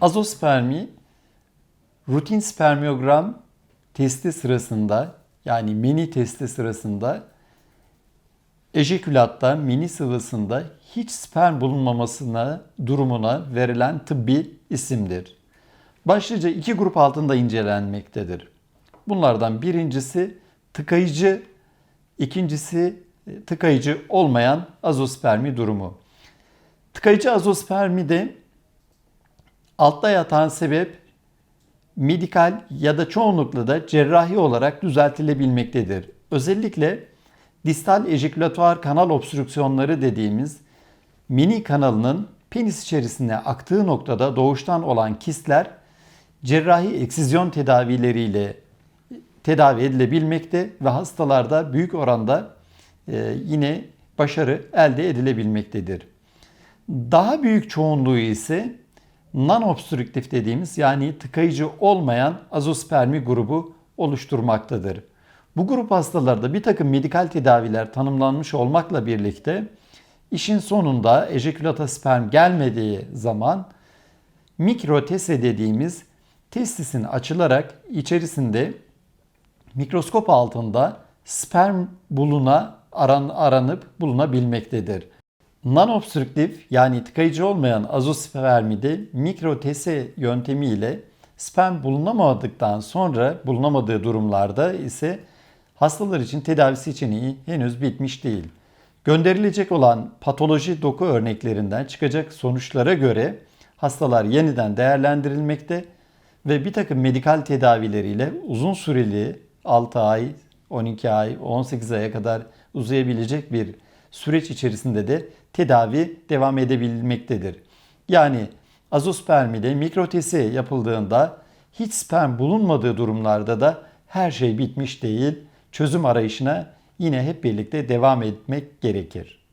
Azospermi rutin spermiyogram testi sırasında yani mini testi sırasında ejekülatta mini sıvısında hiç sperm bulunmamasına durumuna verilen tıbbi isimdir. Başlıca iki grup altında incelenmektedir. Bunlardan birincisi tıkayıcı, ikincisi e, tıkayıcı olmayan azospermi durumu. Tıkayıcı azospermide altta yatan sebep medikal ya da çoğunlukla da cerrahi olarak düzeltilebilmektedir. Özellikle distal ejekülatuar kanal obstrüksiyonları dediğimiz mini kanalının penis içerisine aktığı noktada doğuştan olan kistler cerrahi eksizyon tedavileriyle tedavi edilebilmekte ve hastalarda büyük oranda e, yine başarı elde edilebilmektedir. Daha büyük çoğunluğu ise non-obstrüktif dediğimiz yani tıkayıcı olmayan azospermi grubu oluşturmaktadır. Bu grup hastalarda bir takım medikal tedaviler tanımlanmış olmakla birlikte işin sonunda ejekülata sperm gelmediği zaman mikrotese dediğimiz testisin açılarak içerisinde mikroskop altında sperm buluna aran, aranıp bulunabilmektedir. Non-obstrüktif yani tıkayıcı olmayan azospermide mikrotese yöntemiyle sperm bulunamadıktan sonra bulunamadığı durumlarda ise hastalar için tedavi seçeneği henüz bitmiş değil. Gönderilecek olan patoloji doku örneklerinden çıkacak sonuçlara göre hastalar yeniden değerlendirilmekte ve bir takım medikal tedavileriyle uzun süreli 6 ay, 12 ay, 18 aya kadar uzayabilecek bir süreç içerisinde de tedavi devam edebilmektedir. Yani azospermide mikrotesi yapıldığında hiç sperm bulunmadığı durumlarda da her şey bitmiş değil. Çözüm arayışına yine hep birlikte devam etmek gerekir.